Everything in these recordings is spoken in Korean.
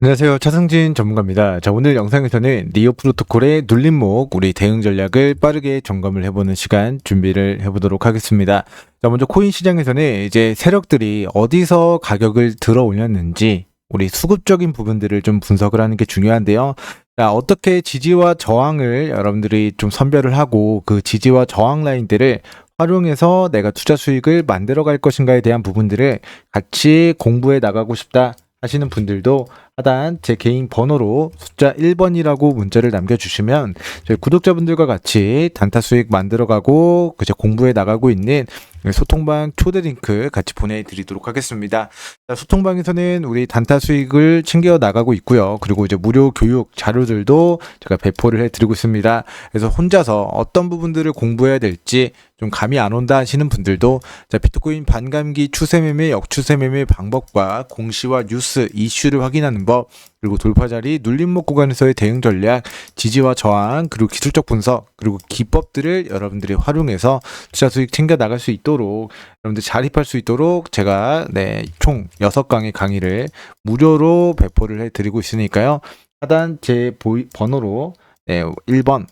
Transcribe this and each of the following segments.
안녕하세요. 차승진 전문가입니다. 자, 오늘 영상에서는 리오 프로토콜의 눌림목, 우리 대응 전략을 빠르게 점검을 해보는 시간 준비를 해보도록 하겠습니다. 자, 먼저 코인 시장에서는 이제 세력들이 어디서 가격을 들어 올렸는지, 우리 수급적인 부분들을 좀 분석을 하는 게 중요한데요. 자, 어떻게 지지와 저항을 여러분들이 좀 선별을 하고 그 지지와 저항 라인들을 활용해서 내가 투자 수익을 만들어 갈 것인가에 대한 부분들을 같이 공부해 나가고 싶다 하시는 분들도 하단 제 개인 번호로 숫자 1번이라고 문자를 남겨주시면 저희 구독자분들과 같이 단타 수익 만들어가고 공부해 나가고 있는 소통방 초대 링크 같이 보내드리도록 하겠습니다. 자, 소통방에서는 우리 단타 수익을 챙겨 나가고 있고요. 그리고 이제 무료 교육 자료들도 제가 배포를 해드리고 있습니다. 그래서 혼자서 어떤 부분들을 공부해야 될지 좀 감이 안 온다 하시는 분들도 자, 비트코인 반감기 추세 매매, 역추세 매매 방법과 공시와 뉴스, 이슈를 확인하는 법, 그리고 돌파 자리, 눌림목 구간에서의 대응 전략, 지지와 저항, 그리고 기술적 분석, 그리고 기법들을 여러분들이 활용해서 투자 수익 챙겨 나갈 수 있도록 여러분들 자립할 수 있도록 제가 네, 총 6강의 강의를 무료로 배포를 해 드리고 있으니까요. 하단 제 번호로 네, 1번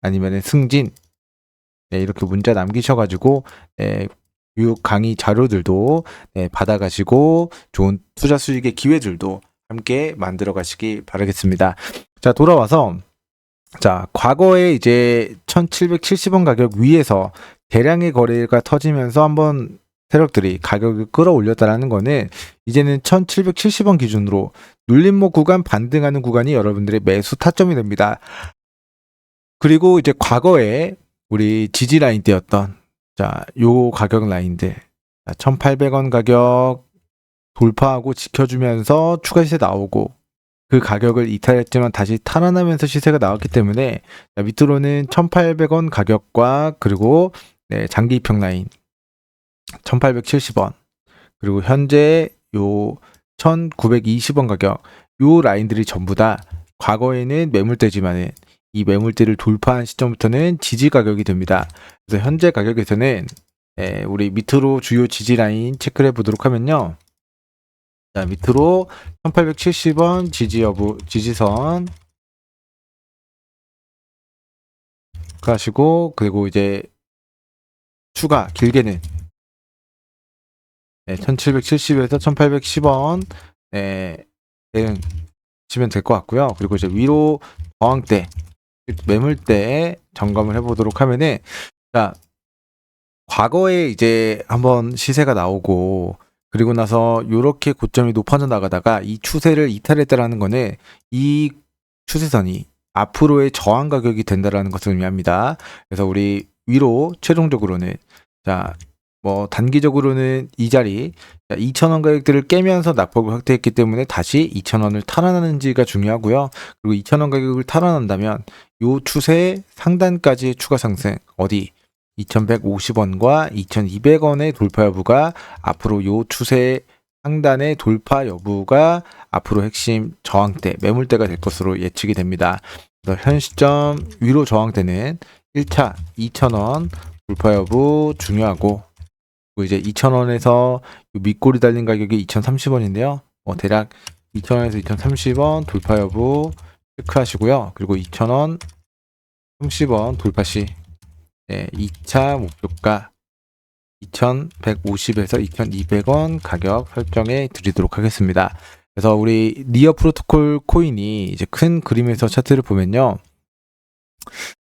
아니면 승진 네, 이렇게 문자 남기셔가지고 네, 교육 강의 자료들도 네, 받아가시고 좋은 투자 수익의 기회들도 함께 만들어 가시기 바라겠습니다. 자, 돌아와서 자, 과거에 이제 1770원 가격 위에서 대량의 거래가 터지면서 한번 세력들이 가격을 끌어올렸다라는 거는 이제는 1770원 기준으로 눌림목 구간 반등하는 구간이 여러분들의 매수 타점이 됩니다. 그리고 이제 과거에 우리 지지 라인 때였던 자, 요 가격 라인들 1800원 가격 돌파하고 지켜주면서 추가 시세 나오고 그 가격을 이탈했지만 다시 탈환하면서 시세가 나왔기 때문에 밑으로는 1800원 가격과 그리고 네, 장기 입형 라인 1870원 그리고 현재 요 1920원 가격 요 라인들이 전부 다 과거에는 매물대지만은 이 매물대를 돌파한 시점부터는 지지 가격이 됩니다. 그래서 현재 가격에서는 예, 우리 밑으로 주요 지지 라인 체크를 해 보도록 하면요. 자, 밑으로 1870원 지지 여부, 지지선. 가시고, 그리고 이제 추가, 길게는 네, 1770에서 1810원. 네, 대응 치면 될 것 같고요. 그리고 이제 위로 저항대, 매물대 점검을 해보도록 하면은, 자, 과거에 이제 한번 시세가 나오고, 그리고 나서 이렇게 고점이 높아져 나가다가 이 추세를 이탈했다라는 거는 이 추세선이 앞으로의 저항 가격이 된다라는 것을 의미합니다. 그래서 우리 위로 최종적으로는 자, 뭐 단기적으로는 이 자리 2,000원 가격들을 깨면서 낙폭을 확대했기 때문에 다시 2,000원을 탈환하는지가 중요하고요. 그리고 2,000원 가격을 탈환한다면 요 추세 상단까지의 추가 상승 어디 2,150원과 2,200원의 돌파 여부가 앞으로 요 추세 상단의 돌파 여부가 앞으로 핵심 저항대, 매물대가 될 것으로 예측이 됩니다. 현 시점 위로 저항대는 1차 2,000원 돌파 여부 중요하고 이제 2,000원에서 밑골이 달린 가격이 2,030원인데요. 뭐 대략 2,000원에서 2,030원 돌파 여부 체크하시고요. 그리고 2,000원 30원 돌파 시 네, 2차 목표가 2,150에서 2,200원 가격 설정해 드리도록 하겠습니다. 그래서 우리 니어 프로토콜 코인이 이제 큰 그림에서 차트를 보면요.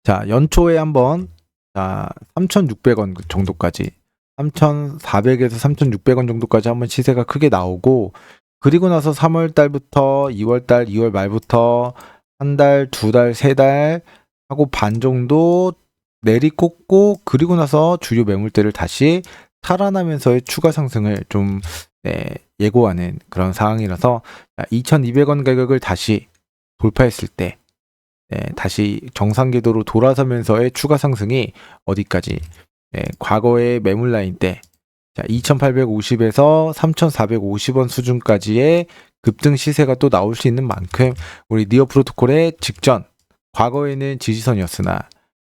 자, 연초에 한번 자, 3,600원 정도까지 3,400에서 3,600원 정도까지 한번 시세가 크게 나오고 그리고 나서 3월 달부터 2월 달, 2월 말부터 한 달, 두 달, 세 달 하고 반 정도 내리꽂고 그리고 나서 주요 매물대를 다시 탈환하면서의 추가 상승을 좀 네, 예고하는 그런 상황이라서 2,200원 가격을 다시 돌파했을 때 네, 다시 정상 궤도로 돌아서면서의 추가 상승이 어디까지 네, 과거의 매물 라인 때 2,850에서 3,450원 수준까지의 급등 시세가 또 나올 수 있는 만큼 우리 니어 프로토콜의 직전 과거에는 지지선이었으나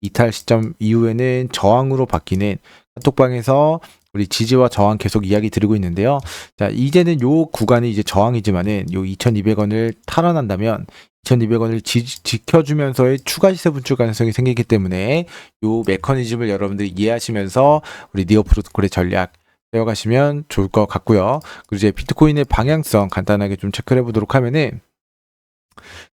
이탈 시점 이후에는 저항으로 바뀌는 카톡방에서 우리 지지와 저항 계속 이야기 드리고 있는데요. 자, 이제는 요 구간이 이제 저항이지만은 요 2,200원을 탈환한다면 2,200원을 지켜주면서의 추가 시세 분출 가능성이 생기기 때문에 요 메커니즘을 여러분들이 이해하시면서 우리 니어 프로토콜의 전략 배워가시면 좋을 것 같고요. 그리고 이제 비트코인의 방향성 간단하게 좀 체크를 해보도록 하면은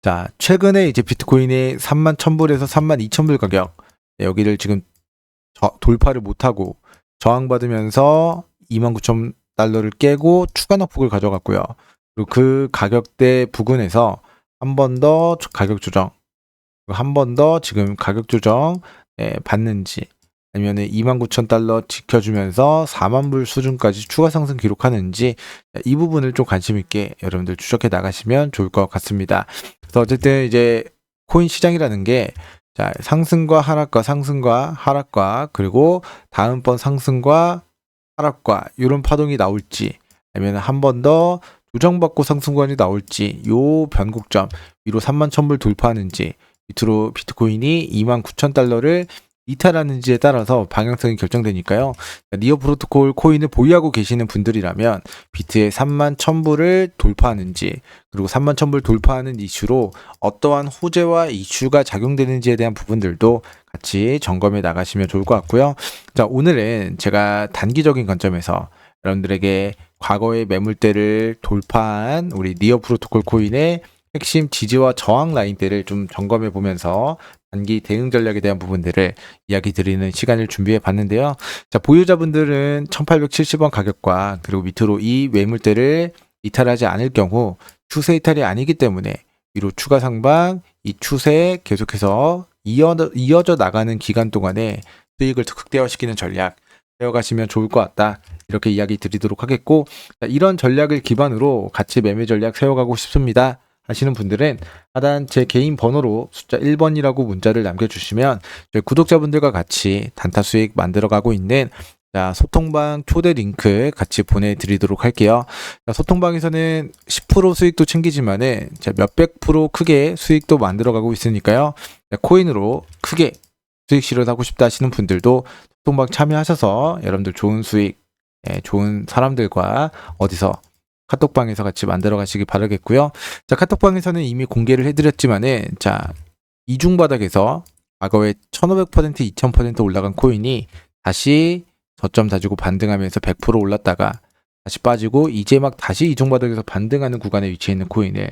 자, 최근에 이제 비트코인의 3만 1000불에서 3만 2000불 가격 네, 여기를 지금 저, 돌파를 못하고 저항받으면서 2만 9천 달러를 깨고 추가 낙폭을 가져갔고요. 그리고 그 가격대 부근에서 한 번 더 가격 조정, 한 번 더 지금 가격 조정 예, 받는지 아니면 2만 9천 달러 지켜주면서 4만 불 수준까지 추가 상승 기록하는지 이 부분을 좀 관심 있게 여러분들 추적해 나가시면 좋을 것 같습니다. 그래서 어쨌든 이제 코인 시장이라는 게 자, 상승과 하락과 상승과 하락과 그리고 다음번 상승과 하락과 이런 파동이 나올지 아니면 한 번 더 조정받고 상승권이 나올지 요 변곡점 위로 3만 1000불 돌파하는지 밑으로 비트코인이 2만 9천 달러를 이탈하는지에 따라서 방향성이 결정되니까요. 니어 프로토콜 코인을 보유하고 계시는 분들이라면 비트의 3만 1000불을 돌파하는지 그리고 3만 1000불 돌파하는 이슈로 어떠한 호재와 이슈가 작용되는지에 대한 부분들도 같이 점검해 나가시면 좋을 것 같고요. 자, 오늘은 제가 단기적인 관점에서 여러분들에게 과거의 매물대를 돌파한 우리 니어 프로토콜 코인의 핵심 지지와 저항 라인대를 좀 점검해 보면서 단기 대응 전략에 대한 부분들을 이야기 드리는 시간을 준비해 봤는데요. 자, 보유자분들은 1870원 가격과 그리고 밑으로 이 매물대를 이탈하지 않을 경우 추세 이탈이 아니기 때문에 위로 추가 상방 이 추세 계속해서 이어져, 이어져 나가는 기간 동안에 수익을 극대화시키는 전략 배워가시면 좋을 것 같다. 이렇게 이야기 드리도록 하겠고 자, 이런 전략을 기반으로 같이 매매 전략 세워가고 싶습니다. 하시는 분들은 하단 제 개인 번호로 숫자 1번이라고 문자를 남겨주시면 구독자분들과 같이 단타 수익 만들어가고 있는 자, 소통방 초대 링크 같이 보내드리도록 할게요. 자, 소통방에서는 10% 수익도 챙기지만은 몇백 프로 크게 수익도 만들어가고 있으니까요. 자, 코인으로 크게 수익 실현하고 싶다 하시는 분들도 소통방 참여하셔서 여러분들 좋은 수익, 예, 좋은 사람들과 어디서 카톡방에서 같이 만들어 가시기 바라겠고요. 자, 카톡방에서는 이미 공개를 해드렸지만은, 자, 이중 바닥에서 과거에 1500% 2000% 올라간 코인이 다시 저점 다지고 반등하면서 100% 올랐다가 다시 빠지고 이제 막 다시 이중 바닥에서 반등하는 구간에 위치해 있는 코인을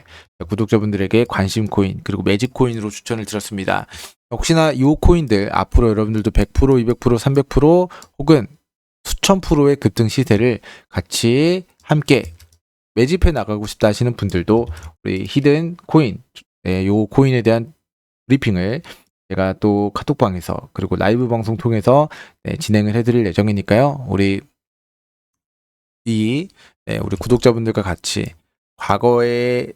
구독자분들에게 관심 코인 그리고 매직 코인으로 추천을 드렸습니다. 혹시나 이 코인들 앞으로 여러분들도 100% 200% 300% 혹은 수천 프로의 급등 시세를 같이 함께 매집해 나가고 싶다 하시는 분들도 우리 히든 코인, 네, 요 코인에 대한 브리핑을 제가 또 카톡방에서 그리고 라이브 방송 통해서 네, 진행을 해드릴 예정이니까요. 우리 이 네, 우리 구독자분들과 같이 과거에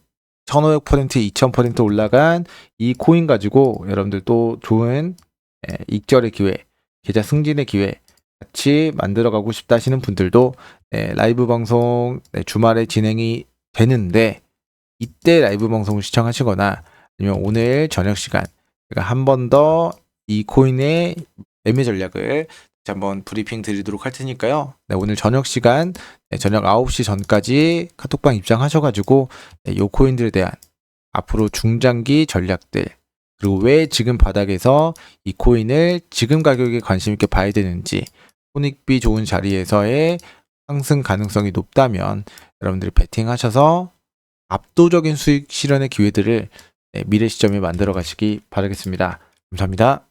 1500% 2000% 올라간 이 코인 가지고 여러분들 또 좋은 네, 익절의 기회, 계좌 승진의 기회 같이 만들어가고 싶다 하시는 분들도 네, 라이브 방송 네, 주말에 진행이 되는데 이때 라이브 방송을 시청하시거나 아니면 오늘 저녁 시간 제가 한 번 더 이 코인의 매매 전략을 한번 브리핑 드리도록 할 테니까요. 네, 오늘 저녁 시간 네, 저녁 9시 전까지 카톡방 입장하셔가지고 네, 이 코인들에 대한 앞으로 중장기 전략들 그리고 왜 지금 바닥에서 이 코인을 지금 가격에 관심 있게 봐야 되는지 손익비 좋은 자리에서의 상승 가능성이 높다면 여러분들이 베팅하셔서 압도적인 수익 실현의 기회들을 네, 미래 시점에 만들어 가시기 바라겠습니다. 감사합니다.